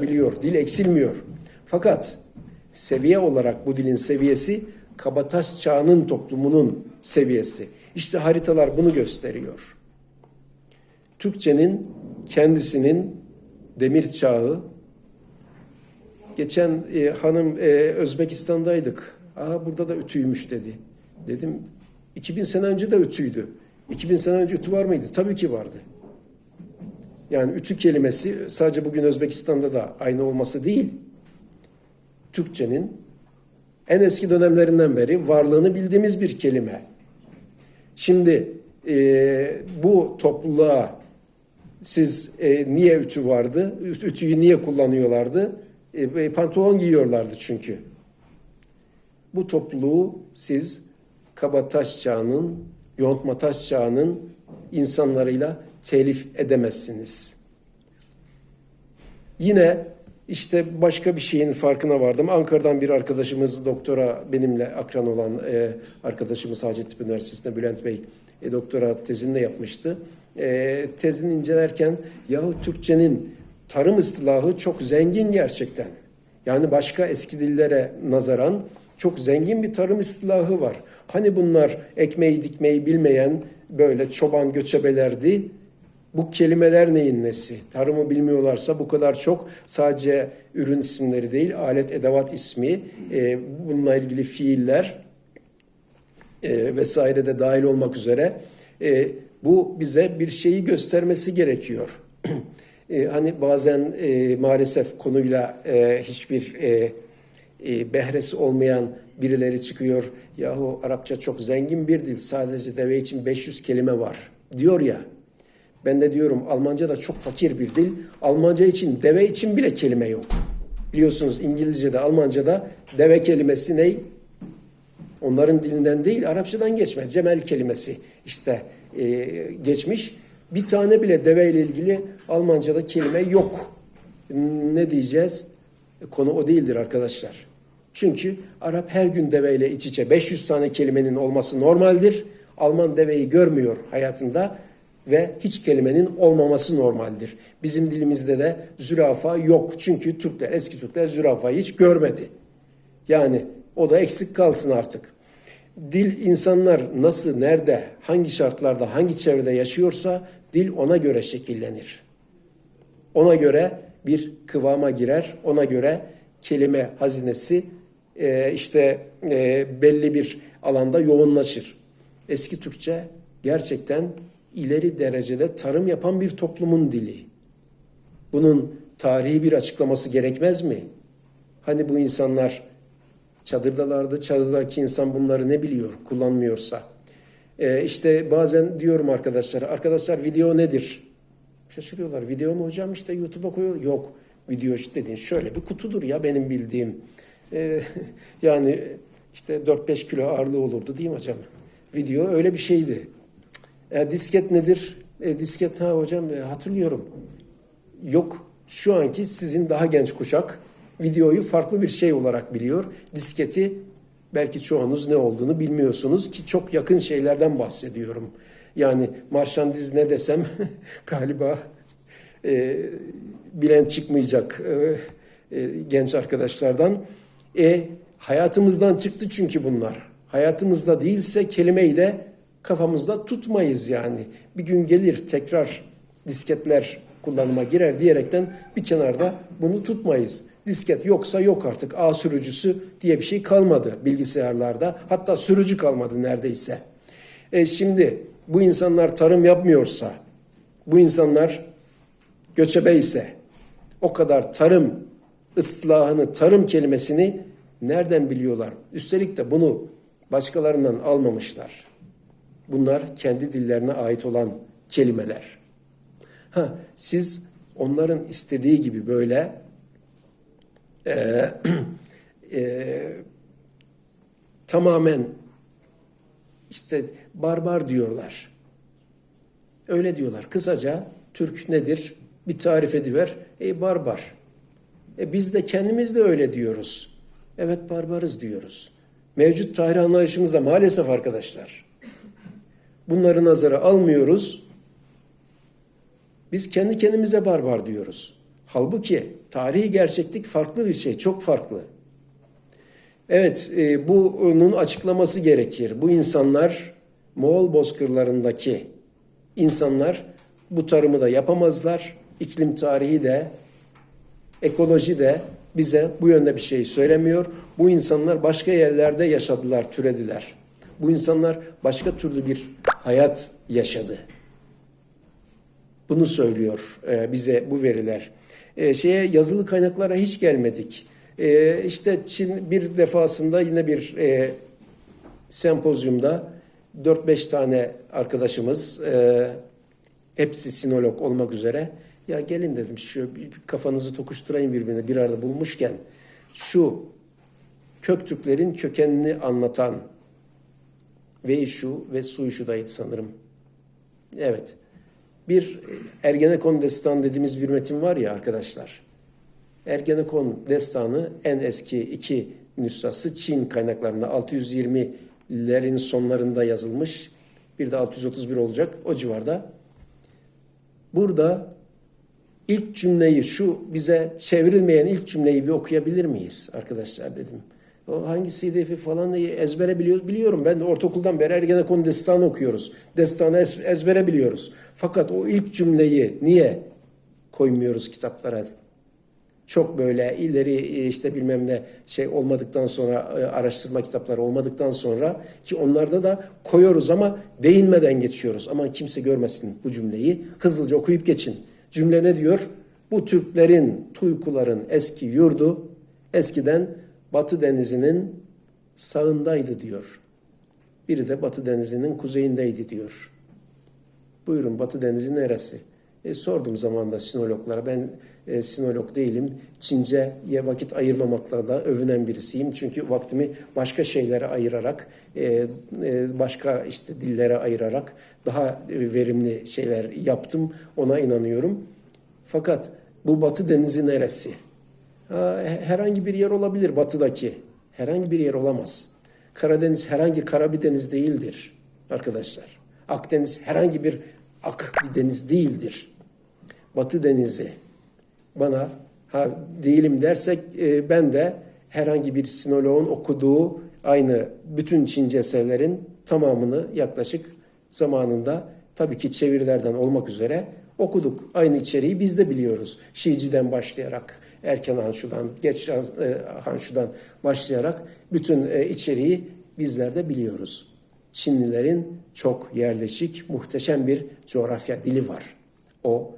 biliyor. Dil eksilmiyor. Fakat seviye olarak bu dilin seviyesi kabataş çağının toplumunun seviyesi. İşte haritalar bunu gösteriyor. Türkçenin kendisinin demir çağı. Geçen e, hanım e, Özbekistan'daydık. Aa burada da ütüymüş dedi. Dedim 2000 sene önce de ütüydü. 2000 sene önce ütü var mıydı? Tabii ki vardı. Yani ütü kelimesi sadece bugün Özbekistan'da da aynı olması değil. Türkçenin en eski dönemlerinden beri varlığını bildiğimiz bir kelime. Şimdi e, bu topluluğa siz e, niye ütü vardı? Ütüyü niye kullanıyorlardı? E, pantolon giyiyorlardı çünkü. Bu topluluğu siz kabataş çağının, yontma taş çağının insanlarıyla telif edemezsiniz. Yine işte başka bir şeyin farkına vardım. Ankara'dan bir arkadaşımız doktora benimle akran olan e, arkadaşımız Hacettepe Üniversitesi'nde Bülent Bey e, doktora tezini de yapmıştı. E, tezini incelerken yahu Türkçenin tarım ıstılahı çok zengin gerçekten. Yani başka eski dillere nazaran çok zengin bir tarım istilahı var. Hani bunlar ekmeği dikmeyi bilmeyen böyle çoban göçebelerdi. Bu kelimeler neyin nesi? Tarımı bilmiyorlarsa bu kadar çok sadece ürün isimleri değil, alet edevat ismi, e, bununla ilgili fiiller e, vesaire de dahil olmak üzere e, bu bize bir şeyi göstermesi gerekiyor. e, hani bazen e, maalesef konuyla e, hiçbir e, e, behresi olmayan birileri çıkıyor. Yahu Arapça çok zengin bir dil. Sadece deve için 500 kelime var diyor ya. Ben de diyorum Almanca da çok fakir bir dil. Almanca için deve için bile kelime yok. Biliyorsunuz İngilizce'de, Almanca'da deve kelimesi ne? Onların dilinden değil, Arapçadan geçme. Cemel kelimesi işte e, geçmiş. Bir tane bile deve ile ilgili Almanca'da kelime yok. Ne diyeceğiz? Konu o değildir arkadaşlar. Çünkü Arap her gün deveyle iç içe 500 tane kelimenin olması normaldir. Alman deveyi görmüyor hayatında ve hiç kelimenin olmaması normaldir. Bizim dilimizde de zürafa yok. Çünkü Türkler, eski Türkler zürafayı hiç görmedi. Yani o da eksik kalsın artık. Dil insanlar nasıl, nerede, hangi şartlarda, hangi çevrede yaşıyorsa dil ona göre şekillenir. Ona göre bir kıvama girer, ona göre kelime hazinesi e, işte e, belli bir alanda yoğunlaşır. Eski Türkçe gerçekten ileri derecede tarım yapan bir toplumun dili. Bunun tarihi bir açıklaması gerekmez mi? Hani bu insanlar çadırdalardı, çadırdaki insan bunları ne biliyor, kullanmıyorsa. Ee, işte bazen diyorum arkadaşlara, arkadaşlar video nedir? Şaşırıyorlar. Video mu hocam işte YouTube'a koyuyor. Yok. Video dediğin şöyle bir kutudur ya benim bildiğim. Ee, yani işte 4-5 kilo ağırlığı olurdu değil mi hocam? Video öyle bir şeydi. E, disket nedir? E, disket ha hocam e, hatırlıyorum. Yok şu anki sizin daha genç kuşak videoyu farklı bir şey olarak biliyor. Disketi belki çoğunuz ne olduğunu bilmiyorsunuz ki çok yakın şeylerden bahsediyorum. Yani marşandiz ne desem galiba e, bilen çıkmayacak e, e, genç arkadaşlardan. E, hayatımızdan çıktı çünkü bunlar. Hayatımızda değilse kelimeyi de kafamızda tutmayız yani. Bir gün gelir tekrar disketler kullanıma girer diyerekten bir kenarda bunu tutmayız. Disket yoksa yok artık. A sürücüsü diye bir şey kalmadı bilgisayarlarda. Hatta sürücü kalmadı neredeyse. E şimdi bu insanlar tarım yapmıyorsa, bu insanlar göçebe ise o kadar tarım ıslahını, tarım kelimesini nereden biliyorlar? Üstelik de bunu başkalarından almamışlar. Bunlar kendi dillerine ait olan kelimeler. Ha, siz onların istediği gibi böyle e, e, tamamen işte barbar diyorlar. Öyle diyorlar. Kısaca Türk nedir? Bir tarif ediver. E barbar. E biz de kendimiz de öyle diyoruz. Evet barbarız diyoruz. Mevcut tarih anlayışımızda maalesef arkadaşlar. Bunları nazara almıyoruz. Biz kendi kendimize barbar diyoruz. Halbuki tarihi gerçeklik farklı bir şey, çok farklı. Evet, e, bunun açıklaması gerekir. Bu insanlar Moğol bozkırlarındaki insanlar bu tarımı da yapamazlar. İklim tarihi de, ekoloji de bize bu yönde bir şey söylemiyor. Bu insanlar başka yerlerde yaşadılar, türediler. Bu insanlar başka türlü bir hayat yaşadı. Bunu söylüyor e, bize bu veriler. E, şeye yazılı kaynaklara hiç gelmedik. E, işte Çin bir defasında yine bir sempozyumda 4-5 tane arkadaşımız hepsi sinolog olmak üzere ya gelin dedim şu bir kafanızı tokuşturayım birbirine bir arada bulmuşken şu Köktürklerin kökenini anlatan ve şu ve su şudaydı sanırım. Evet. Bir Ergenekon destan dediğimiz bir metin var ya arkadaşlar. Ergenekon destanı en eski iki nüshası Çin kaynaklarında 620'lerin sonlarında yazılmış. Bir de 631 olacak o civarda. Burada ilk cümleyi şu bize çevrilmeyen ilk cümleyi bir okuyabilir miyiz arkadaşlar dedim. O hangisiydi falan ezbere biliyoruz. Biliyorum ben de ortaokuldan beri Ergenekon destanı okuyoruz. Destanı ez, ezbere biliyoruz. Fakat o ilk cümleyi niye koymuyoruz kitaplara? Çok böyle ileri işte bilmem ne şey olmadıktan sonra e, araştırma kitapları olmadıktan sonra ki onlarda da koyuyoruz ama değinmeden geçiyoruz. Ama kimse görmesin bu cümleyi. Hızlıca okuyup geçin. Cümle ne diyor? Bu Türklerin, Tuykuların eski yurdu eskiden Batı Denizi'nin sağındaydı diyor. Biri de Batı Denizi'nin kuzeyindeydi diyor. Buyurun Batı Denizi neresi? E, sordum zamanında sinologlara. Ben e, sinolog değilim. Çince'ye vakit ayırmamakla da övünen birisiyim. Çünkü vaktimi başka şeylere ayırarak, e, e, başka işte dillere ayırarak daha e, verimli şeyler yaptım. Ona inanıyorum. Fakat bu Batı Denizi neresi? Ha, herhangi bir yer olabilir batıdaki. Herhangi bir yer olamaz. Karadeniz herhangi kara bir deniz değildir arkadaşlar. Akdeniz herhangi bir ak bir deniz değildir. Batı Denizi bana ha değilim dersek e, ben de herhangi bir sinoloğun okuduğu aynı bütün Çince eserlerin tamamını yaklaşık zamanında tabii ki çevirilerden olmak üzere okuduk. Aynı içeriği biz de biliyoruz. Şiici'den başlayarak, Erken Hanşu'dan, Geç e, Hanşu'dan başlayarak bütün e, içeriği bizler de biliyoruz. Çinlilerin çok yerleşik, muhteşem bir coğrafya dili var. O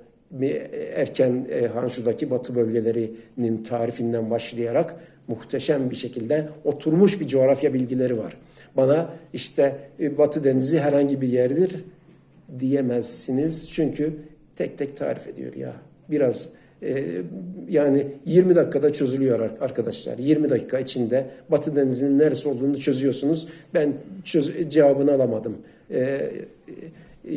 erken e, Hanşu'daki batı bölgelerinin tarifinden başlayarak muhteşem bir şekilde oturmuş bir coğrafya bilgileri var. Bana işte e, Batı Denizi herhangi bir yerdir diyemezsiniz. Çünkü tek tek tarif ediyor ya. Biraz e, yani 20 dakikada çözülüyor arkadaşlar. 20 dakika içinde Batı Denizi'nin neresi olduğunu çözüyorsunuz. Ben çöz, cevabını alamadım. E,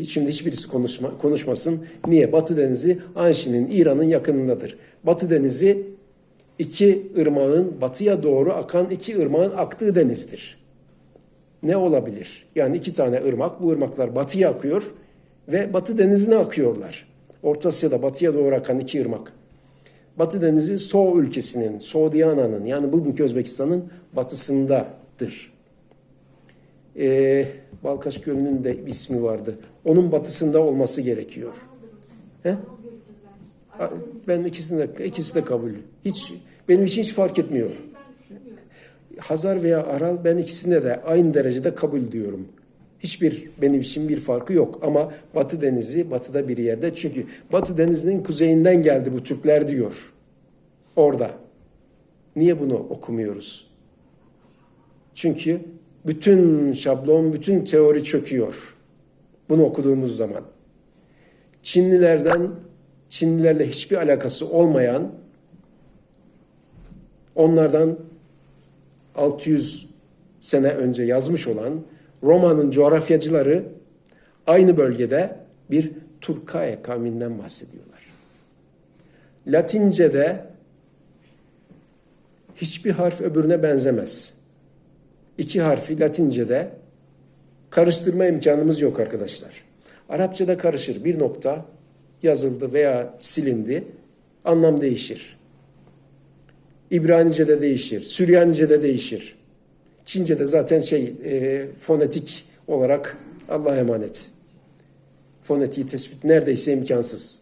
Şimdi hiçbirisi konuşma, konuşmasın. Niye? Batı Denizi Anşi'nin, İran'ın yakınındadır. Batı Denizi iki ırmağın batıya doğru akan iki ırmağın aktığı denizdir. Ne olabilir? Yani iki tane ırmak, bu ırmaklar batıya akıyor ve Batı Denizi'ne akıyorlar. Orta Asya'da batıya doğru akan iki ırmak. Batı Denizi So ülkesinin, Soğudiyana'nın yani bugünkü Özbekistan'ın batısındadır. Ee, Balkaş Gölü'nün de ismi vardı. Onun batısında olması gerekiyor. He? Ben ikisini de, ikisi de kabul. Hiç benim için hiç fark etmiyor. Hazar veya Aral ben ikisine de aynı derecede kabul diyorum. Hiçbir benim için bir farkı yok ama Batı Denizi batıda bir yerde. Çünkü Batı Denizi'nin kuzeyinden geldi bu Türkler diyor. Orada. Niye bunu okumuyoruz? Çünkü bütün şablon, bütün teori çöküyor. Bunu okuduğumuz zaman. Çinlilerden, Çinlilerle hiçbir alakası olmayan, onlardan 600 sene önce yazmış olan Roma'nın coğrafyacıları aynı bölgede bir Turkae kavminden bahsediyorlar. Latince'de hiçbir harf öbürüne benzemez iki harfi Latince'de karıştırma imkanımız yok arkadaşlar. Arapçada karışır. Bir nokta yazıldı veya silindi. anlam değişir. İbranice'de değişir, Süryanice'de değişir. Çince'de zaten şey e, fonetik olarak Allah'a emanet. Fonetiği tespit neredeyse imkansız.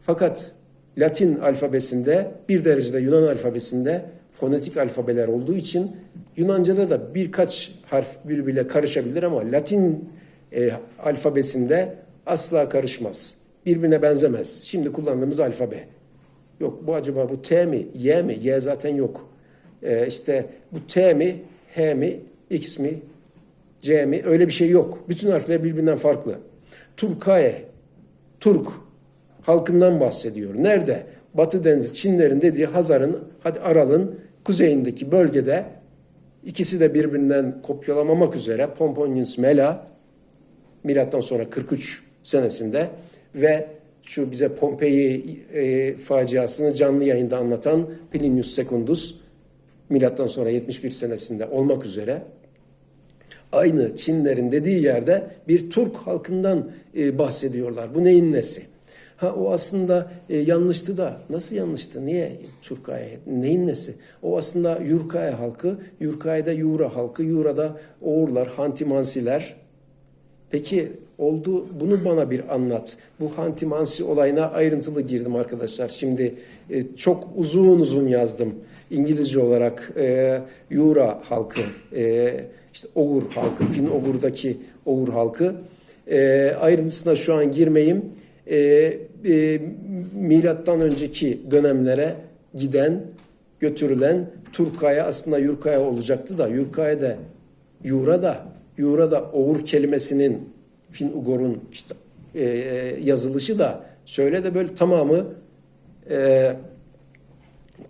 Fakat Latin alfabesinde bir derecede Yunan alfabesinde fonetik alfabeler olduğu için Yunanca'da da birkaç harf birbiriyle karışabilir ama Latin e, alfabesinde asla karışmaz. Birbirine benzemez. Şimdi kullandığımız alfabe. Yok bu acaba bu T mi? Y mi? Y zaten yok. E, işte bu T mi? H mi? X mi? C mi? Öyle bir şey yok. Bütün harfler birbirinden farklı. Turkaye, Turk halkından bahsediyor. Nerede? Batı Denizi Çinlerin dediği Hazar'ın, hadi Aral'ın kuzeyindeki bölgede ikisi de birbirinden kopyalamamak üzere Pomponius Mela milattan sonra 43 senesinde ve şu bize Pompei e, faciasını canlı yayında anlatan Plinius Secundus milattan sonra 71 senesinde olmak üzere aynı Çinlerin dediği yerde bir Türk halkından e, bahsediyorlar. Bu neyin nesi? Ha o aslında e, yanlıştı da nasıl yanlıştı? Niye Türkaya? Neyin nesi? O aslında Yurkaya halkı, Yurkaya'da Yura halkı, Yura'da Oğurlar, Hantimansiler. Peki oldu bunu bana bir anlat. Bu Hantimansi olayına ayrıntılı girdim arkadaşlar. Şimdi e, çok uzun uzun yazdım. İngilizce olarak e, Yura halkı, e, işte Ogur halkı, Fin Ogur'daki Ogur halkı. E, ayrıntısına şu an girmeyeyim. E, e, milattan önceki dönemlere giden, götürülen Turkaya aslında Yurkaya olacaktı da Yurkaya da Yura da Yura da Oğur kelimesinin Fin Ugor'un işte e, yazılışı da şöyle de böyle tamamı e,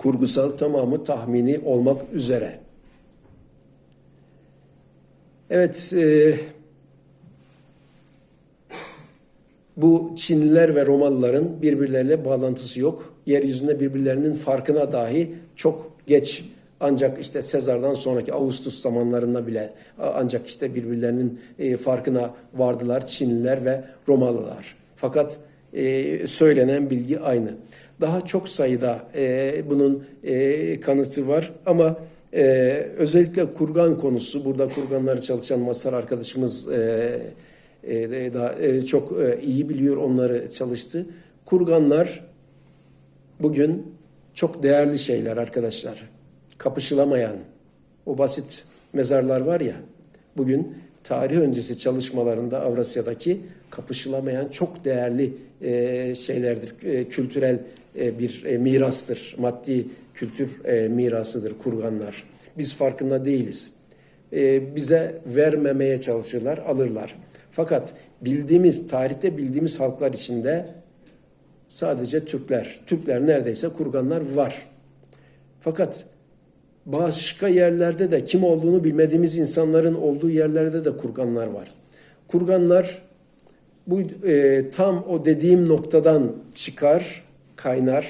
kurgusal tamamı tahmini olmak üzere. Evet, e, bu Çinliler ve Romalıların birbirleriyle bağlantısı yok. Yeryüzünde birbirlerinin farkına dahi çok geç ancak işte Sezar'dan sonraki Ağustos zamanlarında bile ancak işte birbirlerinin e, farkına vardılar Çinliler ve Romalılar. Fakat e, söylenen bilgi aynı. Daha çok sayıda e, bunun e, kanıtı var ama e, özellikle kurgan konusu burada kurganları çalışan Masar arkadaşımız e, e, daha e, çok e, iyi biliyor onları çalıştı. Kurganlar bugün çok değerli şeyler arkadaşlar. Kapışılamayan o basit mezarlar var ya bugün tarih öncesi çalışmalarında Avrasya'daki kapışılamayan çok değerli e, şeylerdir. E, kültürel bir e, mirastır. Maddi kültür e, mirasıdır kurganlar. Biz farkında değiliz. E, bize vermemeye çalışırlar, alırlar. Fakat bildiğimiz, tarihte bildiğimiz halklar içinde sadece Türkler, Türkler neredeyse kurganlar var. Fakat başka yerlerde de kim olduğunu bilmediğimiz insanların olduğu yerlerde de kurganlar var. Kurganlar bu e, tam o dediğim noktadan çıkar, kaynar.